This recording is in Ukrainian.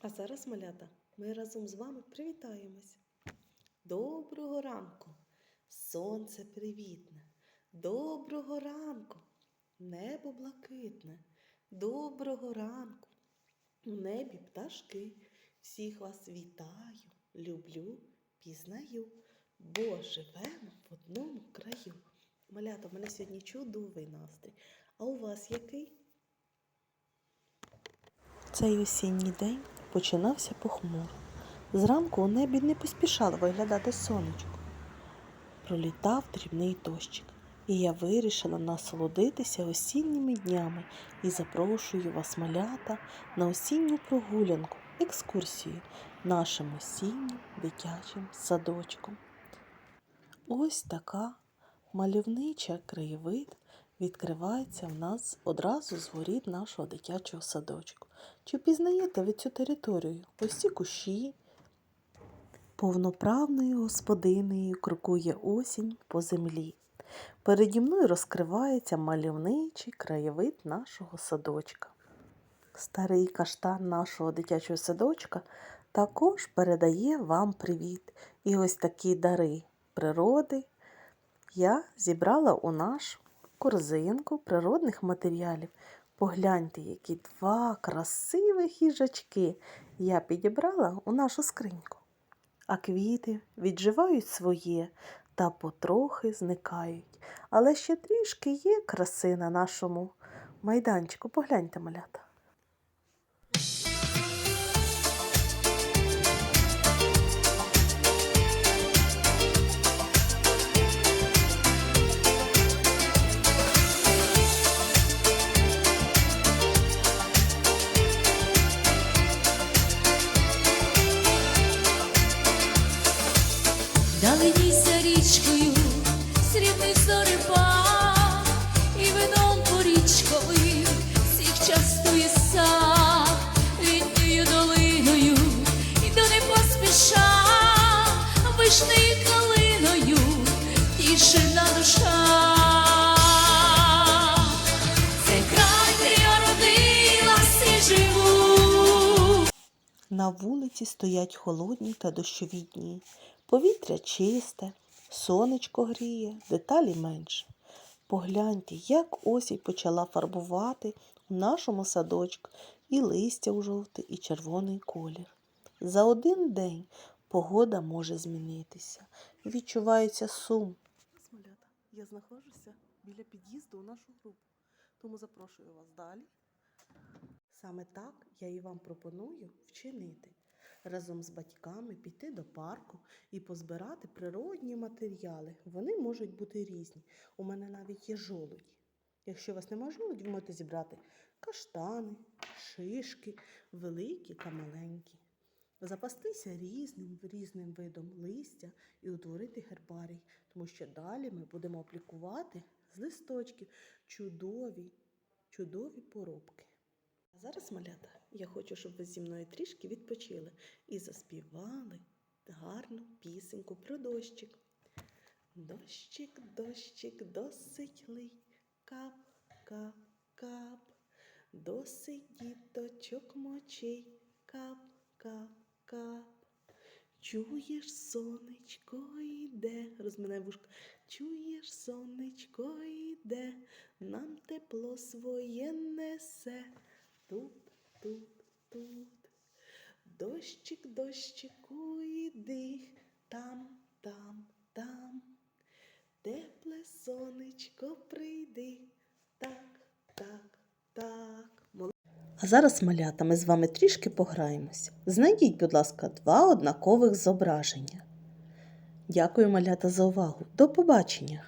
А зараз, малята, ми разом з вами привітаємось. Доброго ранку! Сонце привітне. Доброго ранку! Небо блакитне. Доброго ранку! У небі пташки. Всіх вас вітаю, люблю, пізнаю, бо живемо в одному краю. Малята, в мене сьогодні чудовий настрій. А у вас який? Цей осінній день починався похмуро. Зранку у небі не поспішало виглядати сонечко. Пролітав дрібний дощик, і я вирішила насолодитися осінніми днями і запрошую вас, малята, на осінню прогулянку, екскурсію нашим осіннім дитячим садочком. Ось така мальовнича краєвид відкривається в нас одразу з нашого дитячого садочку. Чи пізнаєте ви цю територію? Ось ці кущі. Повноправною господинею крокує осінь по землі. Переді мною розкривається мальовничий краєвид нашого садочка. Старий каштан нашого дитячого садочка також передає вам привіт. І ось такі дари природи я зібрала у нашу корзинку природних матеріалів. Погляньте, які два красиві хіжачки я підібрала у нашу скриньку. А квіти відживають своє та потрохи зникають. Але ще трішки є краси на нашому майданчику. Погляньте, малята. Поспіша, вишнею калиною, тішина душа. На вулиці стоять холодні та дощові дні. Повітря чисте, сонечко гріє, деталі менше. Погляньте, як осінь почала фарбувати у нашому садочку і листя у жовтий, і червоний колір. За один день погода може змінитися. Відчувається сум. Малята, я знаходжуся біля під'їзду у нашу групу, тому запрошую вас далі. Саме так я і вам пропоную вчинити. Разом з батьками піти до парку і позбирати природні матеріали. Вони можуть бути різні. У мене навіть є жолуді. Якщо у вас немає жолуді, ви можете зібрати каштани, шишки, великі та маленькі. Запастися різним різним видом листя і утворити гербарій, тому що далі ми будемо аплікувати з листочків чудові, чудові поробки. А зараз, малята, я хочу, щоб ви зі мною трішки відпочили і заспівали гарну пісеньку про дощик. Дощик, дощик, досить лий, кап, кап, кап, досить діточок мочей, кап, кап, кап. Чуєш, сонечко йде, розминай вушка. Чуєш, сонечко йде, нам тепло своє несе. Тут, тут, тут. Дощик, дощику, йди, там, там, там. Тепле сонечко прийди. Так, так, так. Зараз, малята, ми з вами трішки пограємось. Знайдіть, будь ласка, два однакових зображення. Дякую, малята, за увагу. До побачення!